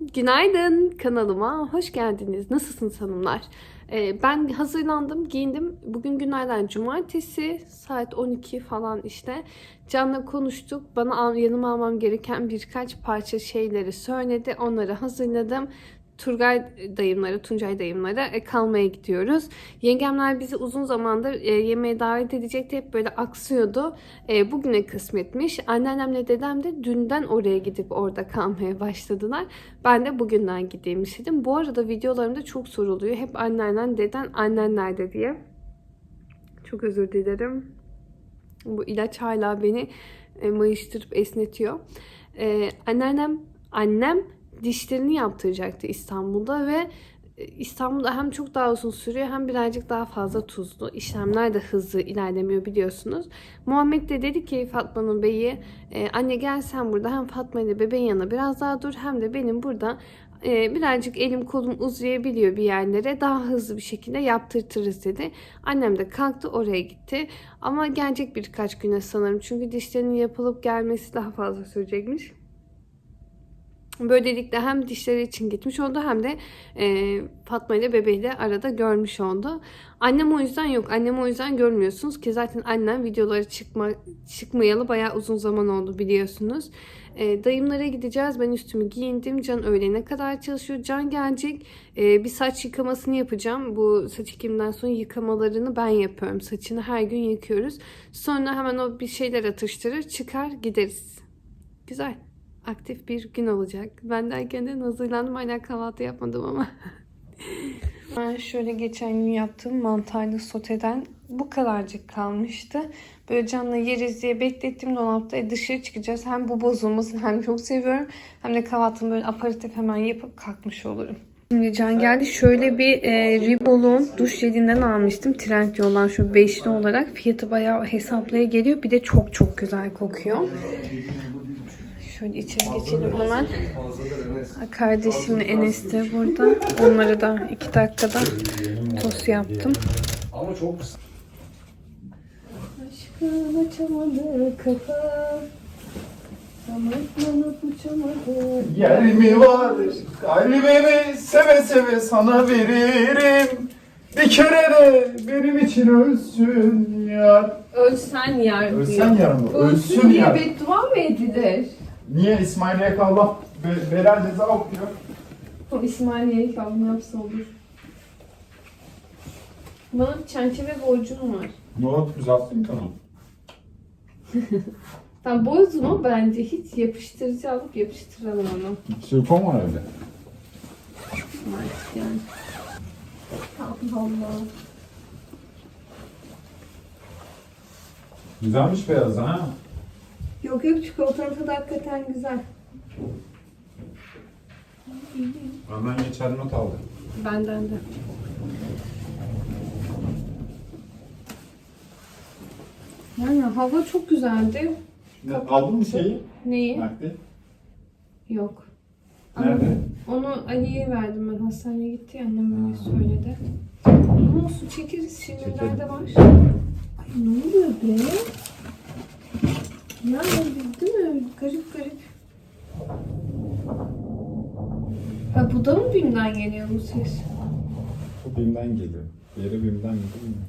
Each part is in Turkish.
Günaydın kanalıma hoş geldiniz. Nasılsınız hanımlar? Ee, ben hazırlandım, giyindim. Bugün günlerden cumartesi saat 12 falan işte. Can'la konuştuk. Bana yanıma almam gereken birkaç parça şeyleri söyledi. Onları hazırladım. Turgay dayımlara, Tuncay dayımlara e, kalmaya gidiyoruz. Yengemler bizi uzun zamandır e, yemeğe davet edecekti. Hep böyle aksıyordu. E, bugüne kısmetmiş. Anneannemle dedem de dünden oraya gidip orada kalmaya başladılar. Ben de bugünden gideyim istedim. Bu arada videolarımda çok soruluyor. Hep anneannen, deden, annen nerede diye. Çok özür dilerim. Bu ilaç hala beni e, mayıştırıp esnetiyor. E, anneannem, annem dişlerini yaptıracaktı İstanbul'da ve e, İstanbul'da hem çok daha uzun sürüyor hem birazcık daha fazla tuzlu. İşlemler de hızlı ilerlemiyor biliyorsunuz. Muhammed de dedi ki Fatma'nın beyi e, anne gel sen burada hem Fatma ile bebeğin yanına biraz daha dur hem de benim burada e, birazcık elim kolum uzayabiliyor bir yerlere daha hızlı bir şekilde yaptırtırız dedi. Annem de kalktı oraya gitti ama gelecek birkaç güne sanırım çünkü dişlerinin yapılıp gelmesi daha fazla sürecekmiş. Böylelikle hem dişleri için gitmiş oldu hem de e, Fatma ile bebeği de arada görmüş oldu. Annem o yüzden yok. Annem o yüzden görmüyorsunuz ki zaten annem videoları çıkma, çıkmayalı bayağı uzun zaman oldu biliyorsunuz. E, dayımlara gideceğiz. Ben üstümü giyindim. Can öğlene kadar çalışıyor. Can gelecek. E, bir saç yıkamasını yapacağım. Bu saç ekiminden sonra yıkamalarını ben yapıyorum. Saçını her gün yıkıyoruz. Sonra hemen o bir şeyler atıştırır. Çıkar gideriz. Güzel aktif bir gün olacak. Ben derken de hazırlandım. Hala kahvaltı yapmadım ama. ben şöyle geçen gün yaptığım mantarlı soteden bu kadarcık kalmıştı. Böyle canla yeriz diye beklettim dolapta. E dışarı çıkacağız. Hem bu bozulmasın hem çok seviyorum. Hem de kahvaltımı böyle aparatif hemen yapıp kalkmış olurum. Şimdi Can geldi. Şöyle bir e, Ribol'un duş jelinden almıştım. Trendyol'dan şu beşli olarak. Fiyatı bayağı hesaplaya geliyor. Bir de çok çok güzel kokuyor. Şöyle içeri geçelim hemen. Kardeşimle Enes de burada. Onları da iki dakikada tost yaptım. Ama çok. Aşkım açamadı kafa. Uçamadı. Yer mi var? Kalbimi seve seve sana veririm. Bir kere de benim için ölsün yar. Ölsen yar diyor. Ölsen yar mı? Ölsün, Ölsün diye yar. beddua mı edilir? Niye İsmail Yeka Allah be, belal ceza okuyor? O İsmail Yerik abim yapsa olur. Bana çerçeve borcum var. Nohut güzelsin kanal. Sen bozdun o bence. Hiç yapıştırıcı alıp yapıştıralım onu. Silikon var. Artık yani. Allah Allah. Güzelmiş beyaz ha. Yok yok çikolatanın tadı hakikaten güzel. Hemen geçer not aldı. Benden de. Yani hava çok güzeldi. Ne, aldın mı şeyi? Neyi? Nakdi. Yok. Ama Nerede? Onu Ali'ye verdim ben. Hastaneye gitti ya annem öyle söyledi. Ama olsun çekeriz şimdi Çekelim. nerede var? Ay ne oluyor be? Ya değil mi? Garip garip. Ha bu da mı BİM'den geliyor bu ses? Bu BİM'den geliyor. Diğeri BİM'den mi bilmiyorum.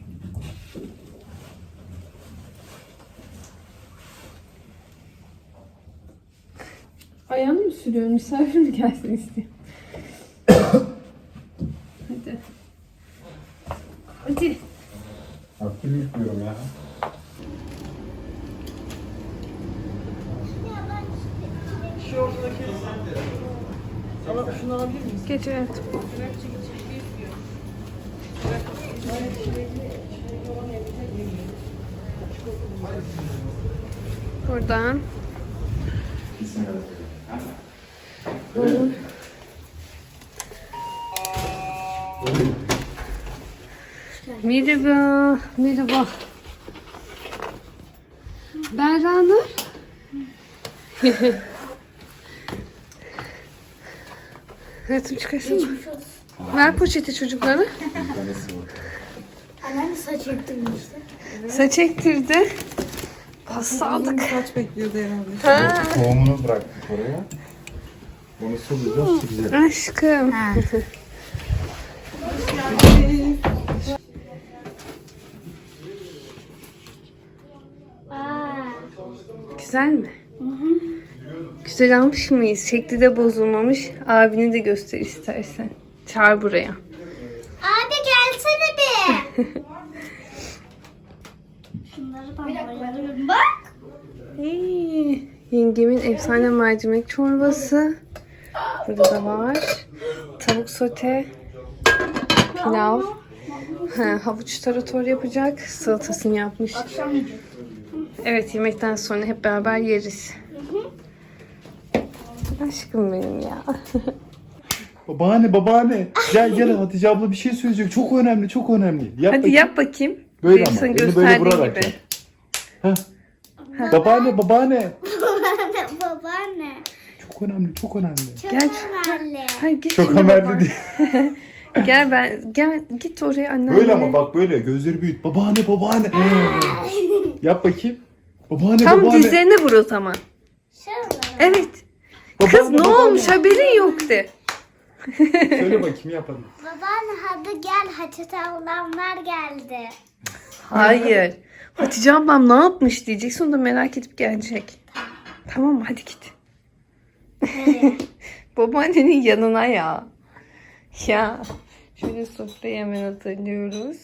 Ayağını mı sürüyorum? Misafir mi gelsin istiyor? Hadi. Hadi. Aktif yüklüyorum ya. Geç evet. Buradan. Merhaba. Merhaba. Berra Nur. Hayatım çıkarsın mı? Ver poşeti çocuklara. Anneanne saç ektirmişti. Saç ektirdi. Pasta aldık. Saç bekliyordu herhalde. Ha. Tohumunu bıraktık oraya. Onu sulayacağız, güzel. Aşkım. Güzel mi? Güzel almış mıyız? Şekli de bozulmamış. Abini de göster istersen. Çağır buraya. Abi gelsene bir. Şunları ben. Bak. Hey, yengemin efsane mercimek çorbası. Burada da var. Tavuk sote. Pilav. Ha, havuç tarator yapacak. Salatasını yapmış. Akşam yiyeceğiz. Evet yemekten sonra hep beraber yeriz. Aşkım benim ya. Babaanne, babaanne. Gel gel Hatice abla bir şey söyleyecek. Çok önemli, çok önemli. Yap Hadi bakayım. yap bakayım. Böyle Benim ama. Elini böyle vurarak gibi. yap. Heh. Babaanne, babaanne. Babaanne. Çok önemli, çok önemli. Çok Gel. önemli. Hayır git Çok şimdi önemli değil. Gel ben gel git oraya anneanne. Böyle ama bak böyle gözleri büyüt. Babaanne, babaanne. yap bakayım. Babaanne, Tam babaanne. dizlerine vur o zaman. Şöyle. Evet. Kız ne olmuş haberin yok de. Söyle bakayım yap hadi. Babaanne hadi gel Hatice ablamlar geldi. Hayır. Hatice ablam ne yapmış diyeceksin onu da merak edip gelecek. Tamam mı? hadi git. Babaannenin yanına ya. Ya. Şöyle sofrayı hemen hazırlıyoruz.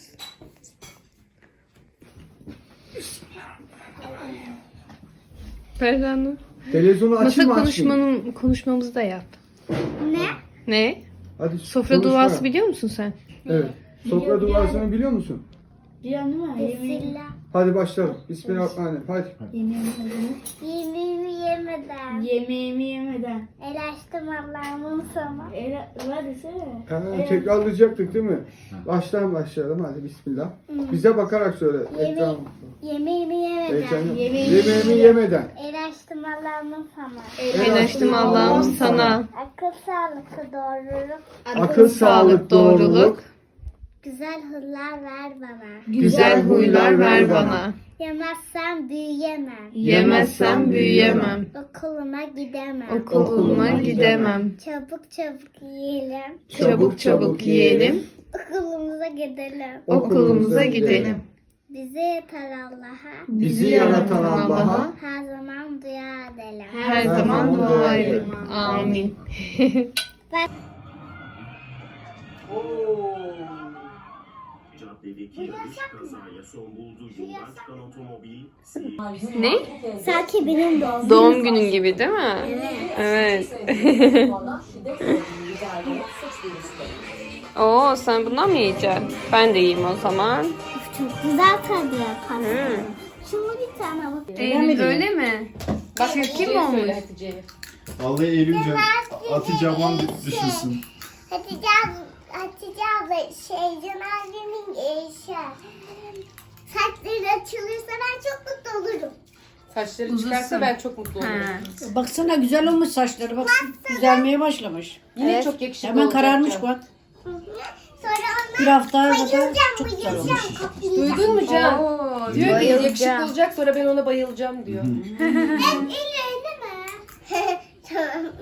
Ferdan'ı. Televizyonu Masa açayım mı konuşmanın, konuşmamızı da yap. Ne? Ne? Hadi Sofra konuşma. duası biliyor musun sen? Evet. Sofra duasını biliyor musun? Bismillah. Hadi başlayalım. Bismillahirrahmanirrahim. Hadi. Yemeğimi yemeden. Yemeğimi yemeden. El açtım Allah'ımın sana. El, var desene. Ha, tekrarlayacaktık değil mi? Baştan başlayalım. Hadi bismillah. Bize bakarak söyle. Ekran. Yemeğimi yemeden. Yemeğimi Yemeğimi yemeden. El açtım sana. El açtım Allah'ım sana. Akıl sağlıklı doğruluk. Akıl, sağlık, doğruluk. Güzel hırlar ver bana. Güzel huylar ver bana. Yemezsem büyüyemem. Yemezsem büyüyemem. Okuluma gidemem. Okuluma gidemem. Çabuk çabuk yiyelim. Çabuk çabuk yiyelim. Okulumuza gidelim. Okulumuza gidelim. Bize yeter Allah'a. Bizi yaratan Allah'a Her zaman dua edelim. Her zaman dua edelim. Amin. Seyir Ne? Sanki benim doğum. Doğum günün gibi değil mi? Evet. Oo sen bundan mı yiyeceksin? Ben de yiyeyim o zaman. Çok güzel tadı yapar. Hı. Şunu bir tane bak. Eylül öyle mi? Çirkin mi olmuş? Vallahi Eylül'cüm Hatice ablam düşünsün. Hatice abla, Hatice abla şey e, şey, saçları açılırsa ben çok mutlu olurum. Saçları çıkarsa ben çok mutlu olurum. Baksana güzel olmuş saçları. Bak güzelmeye başlamış. Yine çok yakışıklı Hemen olacak kararmış Can. bak. Sonra Bir hafta bayılacağım, kadar çok güzel olmuş. Duydun mu Can? Oo, Diyor ki bayılacağım. yakışıklı olacak sonra ben ona bayılacağım diyor. İyi öyle mi? Tamam.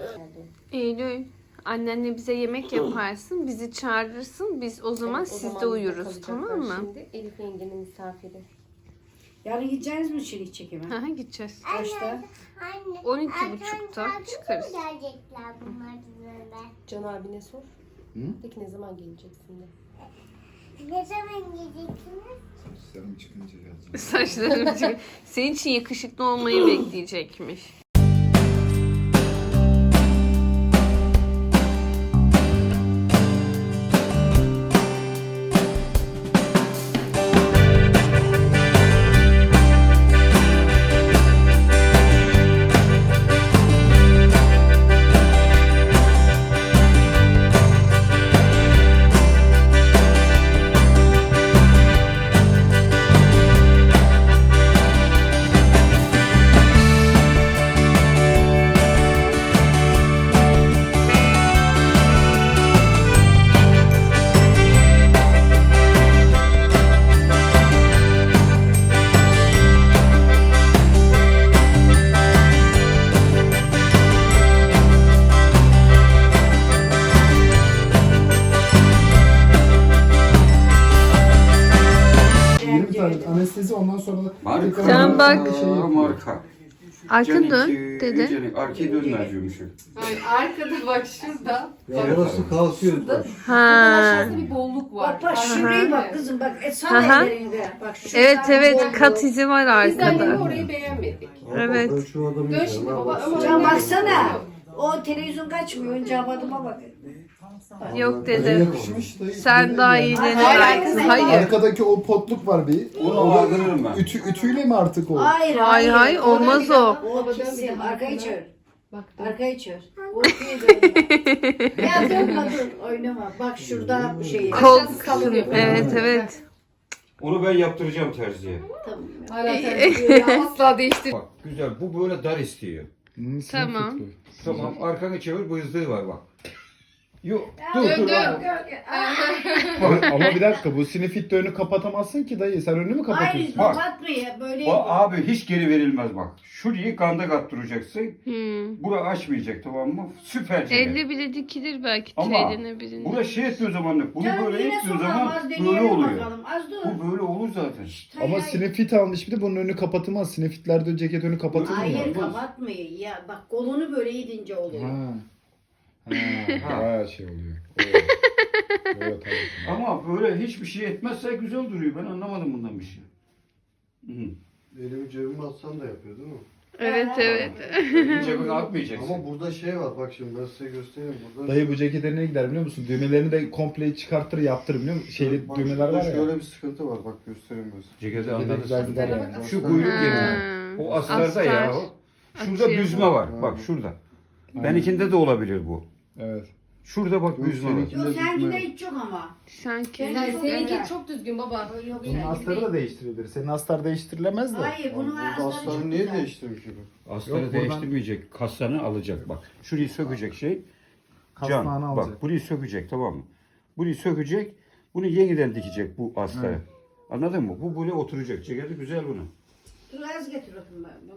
Eylül, annenle bize yemek yaparsın, bizi çağırırsın, biz o zaman O sizde zaman uyuruz, kalacaklar tamam mı? Şimdi Elif yengenin misafiri. Yarın gideceğiz mi çelik çekime? Hı, gideceğiz. Kaçta? Anne, 12.30'da erken çıkarız. mı gelecekler bunlar bizimle? Can abine sor. Hı? Peki ne zaman geleceksin de. Ne zaman geleceksiniz? Sen çıkınca geleceğim. Saçlarım çık- Senin için yakışıklı olmayı bekleyecekmiş. Sonra da Marka. Sen bak. şey. Marka. Arka dön Canik, dedi. e, Canik, diyormuşum. Hayır arkada bak şurada. Orası kalkıyor. Ha. Aşağıda bir bolluk var. Bak bak şuraya bak kızım bak. E, Aha. sana ellerinde. Bak şu Evet evet bolluk. kat izi var Biz de annemi arkada. orayı beğenmedik. Evet. Dön şimdi baba ama Can baksana. O televizyon kaçmıyor. Önce havadıma bak. Yok dedim. Yakışmış da. Sen daha Hayır, versin. hayır. Hayır. Arkadaki o potluk var bir. Onu aldırırım ben. Ütü, ütüyle mi artık o? Hayır Hayır hayır olmaz o. O kesin. Arkayı çevir. Arkayı çevir. O ikiye dönüyor. ya dönme dur. Oynama. Bak şurada şey. Kol. Aşağısı sallanıyor. Evet evet. Onu ben yaptıracağım terziye. Tamam. Hala tercih asla değiştir. Bak güzel bu böyle dar istiyor. Tamam. tuttu. Tamam arkanı çevir bıyızlığı var bak. Yok dur dur. dön. Ama- Ama bir dakika bu sinifit önünü kapatamazsın ki dayı. Sen önünü mü Hayır kapatıyorsun? Kapatmıyor. Böyle O abi hiç geri verilmez bak. Şurayı kanda kattıracaksın. Hmm. Bura açmayacak tamam mı? Süper. Elle bile dikilir belki Ama birinin. Bura şey ettiği zaman bunu Canım böyle yine sokalım, zaman böyle deneyelim oluyor. bakalım. Az dur. Bu böyle olur zaten. Hayır, Ama hayır. sinifit almış bir de bunun önü kapatılmaz. Sinifitlerde ceket önü kapatılmıyor. Hayır kapatmıyor. Ya bak kolunu böyle yedince oluyor. Ha. Ha. Bayağı şey oluyor. Evet. evet, tamam. Ama böyle hiçbir şey etmezse güzel duruyor. Ben anlamadım bundan bir şey. Hı. Elimi cebime atsam da yapıyor değil mi? Evet evet. Cebine atmayacaksın. Ama burada şey var bak şimdi ben size göstereyim. Burada Dayı bu cekete ne gider biliyor musun? Düğmelerini de komple çıkartır yaptırır biliyor musun? Şeyli bak, düğmeler var ya. Şöyle bir sıkıntı var bak göstereyim ben size. Ceketi güzel gider yani. Şu kuyruk yerine. O aslarda ya. o. Şurada Açıyor. büzme var. Bak şurada. Benimkinde de olabilir bu. Evet. Şurada bak Yok, seninki- Yok senkinde hiç yok ama. Sanki. Yani seninki çok düzgün baba. Yok Bunun seninki astarı değil. da değiştirilir. Senin astar değiştirilemez de. Hayır bunun Burada astarı çok niye güzel. değiştirmiş? Astarı Yok, buradan- değiştirmeyecek. Kaslarını alacak bak. Şurayı sökecek şey. Kasnağını Can alacak. bak burayı sökecek tamam mı? Burayı sökecek. Bunu yeniden dikecek bu astarı. Anladın mı? Bu böyle oturacak. Ceketi güzel bunun. Dur az getir bakayım ben.